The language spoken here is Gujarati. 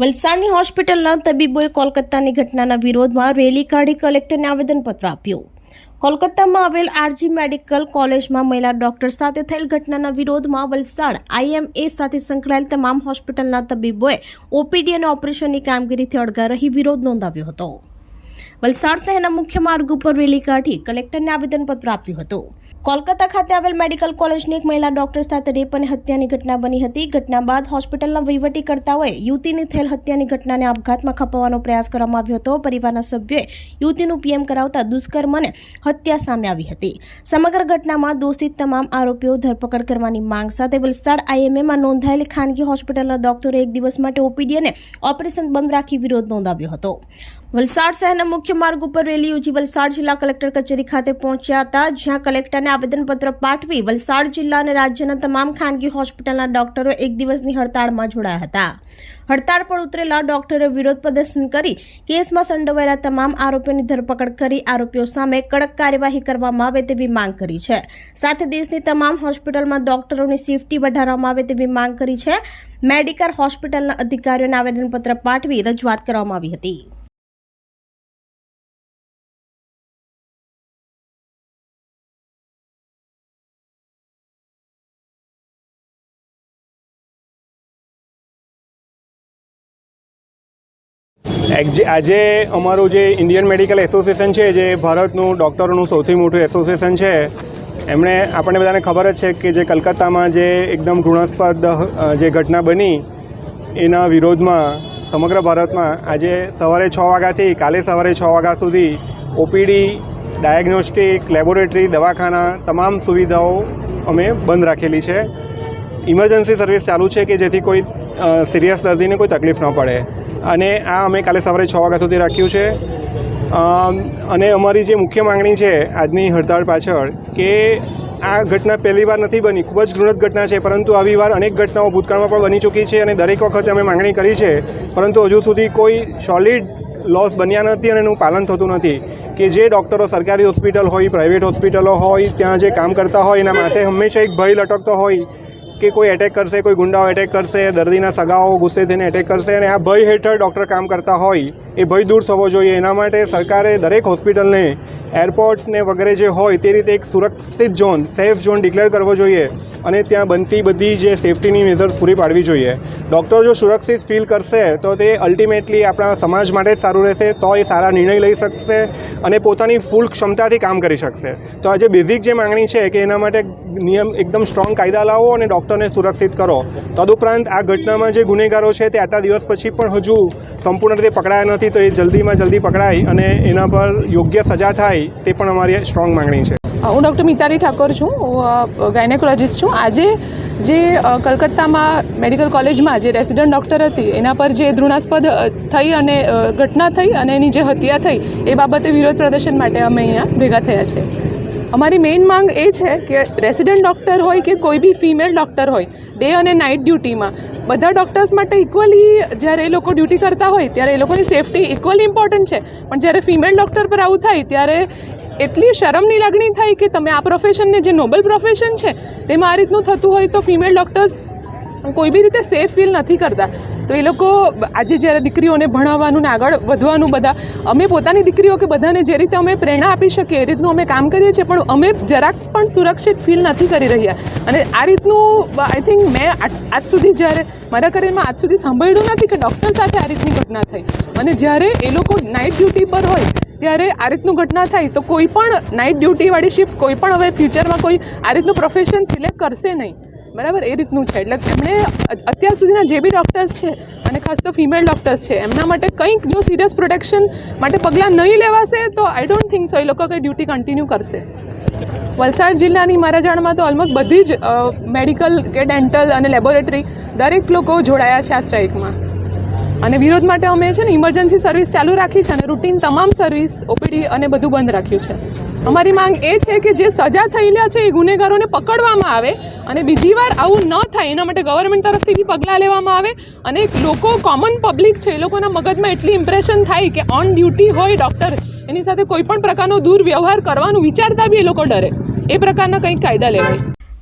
વલસાડની હોસ્પિટલના તબીબોએ કોલકાતાની ઘટનાના વિરોધમાં રેલી કાઢી કલેક્ટરને આવેદનપત્ર આપ્યું. કોલકાતામાં આવેલ આરજી મેડિકલ કોલેજમાં મહિલા ડોક્ટર સાથે થયેલ ઘટનાના વિરોધમાં વલસાડ આઈએમએ સાથે સંકળાયેલ તમામ હોસ્પિટલના તબીબોએ ઓપીડી અને ઓપરેશનની કામગીરીથી અળગા રહી વિરોધ નોંધાવ્યો હતો. વલસાડ શહેરના મુખ્ય માર્ગ ઉપર રેલી કાઢી કલેક્ટરને આવેદનપત્ર આપ્યું હતું. કોલકાતા ખાતે આવેલ મેડિકલ કોલેજની એક મહિલા ડોક્ટર સાથે રેપ અને હત્યાની ઘટના બની હતી. ઘટના બાદ હોસ્પિટલના વહીવટીકર્તાઓએ યુવતીની થયેલ હત્યાની ઘટનાને આપઘાતમાં ખપાવવાનો પ્રયાસ કરવામાં આવ્યો હતો. પરિવારના સભ્યોએ યુવતીનું પીએમ કરાવતા દુષ્કર્મ અને હત્યા સામે આવી હતી. સમગ્ર ઘટનામાં દોષિત તમામ આરોપીઓ ધરપકડ કરવાની માંગ સાથે વલસાડ આઈએમએમાં નોંધાયેલી ખાનગી હોસ્પિટલના ડોક્ટરે એક દિવસ માટે ઓપીડી અને ઓપરેશન બંધ રાખી વિરોધ નોંધાવ્યો હતો. વલસાડ શહેરના મુખ્ય માર્ગ ઉપર રેલી યોજી વલસાડ જિલ્લા કલેક્ટર કચેરી ખાતે પહોંચ્યા હતા, જ્યાં કલેક્ટરને આવેદનપત્ર પાઠવી વલસાડ જિલ્લા અને રાજ્યના તમામ ખાનગી હોસ્પિટલના ડોક્ટરો એક દિવસની હડતાળમાં જોડાયા હતા. હડતાળ પર ઉતરેલા ડોક્ટરે વિરોધ પ્રદર્શન કરી, કેસમાં સંડોવાયેલા તમામ આરોપીઓની ધરપકડ કરી, આરોપીઓ સામે કડક કાર્યવાહી કરવામાં આવે તેવી માંગ કરી છે. સાથે દેશની તમામ હોસ્પિટલમાં ડોક્ટરોની સેફટી વધારવામાં આવે તેવી માંગ કરી છે. મેડિકલ હોસ્પિટલના અધિકારીઓને આવેદનપત્ર પાઠવી રજૂઆત કરવામાં આવી હતી. આજે અમારું જે ઇન્ડિયન મેડિકલ એસોસિએશન છે, જે ભારતનું ડૉક્ટરોનું સૌથી મોટું એસોસિએશન છે, એમણે આપણને બધાને ખબર જ છે કે જે કલકત્તામાં જે એકદમ ઘૃણાસ્પદ જે ઘટના બની, એના વિરોધમાં સમગ્ર ભારતમાં આજે સવારે છ વાગ્યાથી, કાલે સવારે છ વાગ્યા સુધી ઓપીડી, ડાયગ્નોસ્ટિક, લેબોરેટરી, દવાખાના, તમામ સુવિધાઓ અમે બંધ રાખેલી છે. ઇમરજન્સી સર્વિસ ચાલુ છે કે જેથી કોઈ સિરિયસ દર્દીને કોઈ તકલીફ ન પડે. અને આ અમે કાલે સવારે છ વાગ્યા સુધી રાખ્યું છે. અને અમારી જે મુખ્ય માંગણી છે આજની હડતાળ પાછળ કે આ ઘટના પહેલી વાર નથી બની, ખૂબ જ ઘૃણત ઘટના છે, પરંતુ આવી વાર અનેક ઘટનાઓ ભૂતકાળમાં પણ બની ચૂકી છે અને દરેક વખતે અમે માંગણી કરી છે, પરંતુ હજુ સુધી કોઈ સોલિડ લોસ બન્યા નથી અને એનું પાલન થતું નથી કે જે ડૉક્ટરો સરકારી હોસ્પિટલ હોય પ્રાઇવેટ હોસ્પિટલો હોય, ત્યાં જે કામ કરતા હોય, એના માથે હંમેશા એક ભય લટકતો હોય કે કોઈ એટેક કરશે, કોઈ ગુંડાઓ એટેક કરશે, દર્દીના સગાઓ ગુસ્સે થઈને એટેક કરશે અને આ ભય હેઠળ ડૉક્ટર કામ કરતા હોય, એ ભય દૂર થવો જોઈએ. એના માટે સરકારે દરેક હોસ્પિટલને એરપોર્ટને વગેરે જે હોય તે રીતે એક સુરક્ષિત ઝોન સેફ ઝોન ડિક્લેર કરવો જોઈએ અને ત્યાં બનતી બધી જે સેફટીની મેઝર્સ પૂરી પાડવી જોઈએ. ડૉક્ટર જો સુરક્ષિત ફીલ કરશે, તો તે અલ્ટિમેટલી આપણા સમાજ માટે જ સારું રહેશે, તો એ સારા નિર્ણય લઈ શકશે અને પોતાની ફૂલ ક્ષમતાથી કામ કરી શકશે. તો આજે બેઝિક જે માંગણી છે કે એના માટે નિયમ એકદમ સ્ટ્રોંગ કાયદા લાવો અને ડૉક્ટરને સુરક્ષિત કરો. તદુપરાંત આ ઘટનામાં જે ગુનેગારો છે તે આટલા દિવસ પછી પણ હજુ સંપૂર્ણ રીતે પકડાયા નથી, તો એ જલ્દીમાં જલ્દી પકડાય અને એના પર યોગ્ય સજા થાય તે પણ અમારી સ્ટ્રોંગ માંગણી છે. હું ડૉક્ટર મિતાલી ઠાકોર છું. હું ગાયનેકોલોજિસ્ટ છું. આજે જે કલકત્તામાં મેડિકલ કોલેજમાં જે રેસિડન્ટ ડૉક્ટર હતી, એના પર જે ધૃણાસ્પદ થઈ અને ઘટના થઈ અને એની જે હત્યા થઈ, એ બાબતે વિરોધ પ્રદર્શન માટે અમે અહીંયા ભેગા થયા છે. અમારી મેઇન માંગ એ છે કે રેસિડન્ટ ડૉક્ટર હોય કે કોઈ બી ફિમેલ ડૉક્ટર હોય ડે અને નાઇટ ડ્યુટીમાં બધા ડૉક્ટર્સ માટે ઇક્વલી જ્યારે એ લોકો ડ્યુટી કરતા હોય, ત્યારે એ લોકોની સેફટી ઇક્વલી ઇમ્પોર્ટન્ટ છે. પણ જ્યારે ફિમેલ ડૉક્ટર પર આવું થાય, ત્યારે એટલી શરમની લાગણી થાય કે તમે આ પ્રોફેશનને જે નોબલ પ્રોફેશન છે, તેમાં આ રીતનું થતું હોય તો ફિમેલ ડૉક્ટર્સ કોઈ બી રીતે સેફ ફીલ નથી કરતા. તો એ લોકો આજે જ્યારે દીકરીઓને ભણાવવાનું ને આગળ વધવાનું બધા, અમે પોતાની દીકરીઓ કે બધાને જે રીતે અમે પ્રેરણા આપી શકીએ એ રીતનું અમે કામ કરીએ છીએ, પણ અમે જરાક પણ સુરક્ષિત ફીલ નથી કરી રહ્યા. અને આ રીતનું આઈ થિંક મેં આજ સુધી જ્યારે મારા કરિયરમાં આજ સુધી સાંભળ્યું નથી કે ડૉક્ટર સાથે આ રીતની ઘટના થઈ. અને જ્યારે એ લોકો નાઇટ ડ્યુટી પર હોય, ત્યારે આ રીતનું ઘટના થાય, તો કોઈ પણ નાઇટ ડ્યુટીવાળી શિફ્ટ કોઈ પણ હવે ફ્યુચરમાં કોઈ આ રીતનું પ્રોફેશન સિલેક્ટ કરશે નહીં. બરાબર? એ રીતનું છે. એટલે એમણે અત્યાર સુધીના જે બી ડૉક્ટર્સ છે, અને ખાસ તો ફિમેલ ડૉક્ટર્સ છે, એમના માટે કંઈક જો સિરિયસ પ્રોટેક્શન માટે પગલાં નહીં લેવાશે, તો આઈ ડોન્ટ થિંક સો એ લોકો કંઈ ડ્યુટી કન્ટિન્યુ કરશે. વલસાડ જિલ્લાની મારા જાણમાં તો ઓલમોસ્ટ બધી જ મેડિકલ કે ડેન્ટલ અને લેબોરેટરી દરેક લોકો જોડાયા છે આ સ્ટ્રાઇકમાં અને વિરોધ માટે અમે છે ને ઇમરજન્સી સર્વિસ ચાલુ રાખી છે અને રૂટીન તમામ સર્વિસ ઓપીડી અને બધું બંધ રાખ્યું છે. અમારી માંગ એ છે કે જે સજા થયેલા છે એ ગુનેગારોને પકડવામાં આવે અને બીજી વાર આવું ન થાય, એના માટે ગવર્મેન્ટ તરફથી બી પગલાં લેવામાં આવે અને લોકો કોમન પબ્લિક છે, એ લોકોના મગજમાં એટલી ઇમ્પ્રેશન થાય કે ઓન ડ્યુટી હોય ડૉક્ટર એની સાથે કોઈ પણ પ્રકારનો દુર્વ્યવહાર કરવાનું વિચારતા બી એ લોકો ડરે. એ પ્રકારના કંઈક કાયદા લેવાય.